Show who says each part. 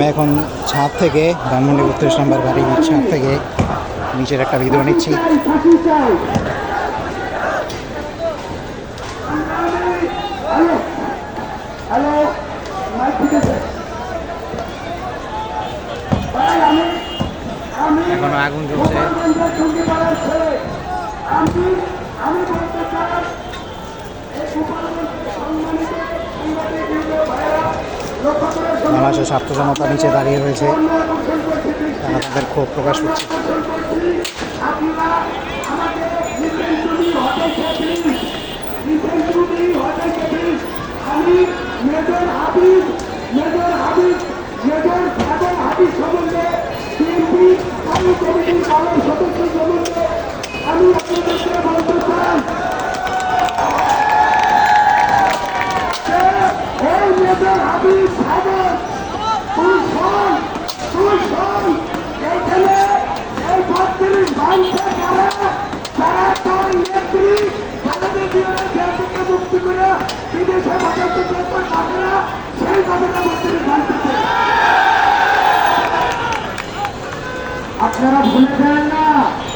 Speaker 1: আমি এখন ছাদ থেকে ধানমন্ডি উত্তরিশ নম্বর বাড়ির ছাদ থেকে নিচের একটা ভিডিও নিচ্ছি। এখনও আগুন জ্বলছে। বাংলাদেশের ছাত্র জনতা নিচে দাঁড়িয়ে রয়েছে। তারা তাদের ক্ষোভ প্রকাশ করছে।
Speaker 2: আমি বলতে চাই বিদেশে পাঠাতে চেষ্টা করে না সেই কথাটা ভাঙতেছে আপনারা ভুলে যান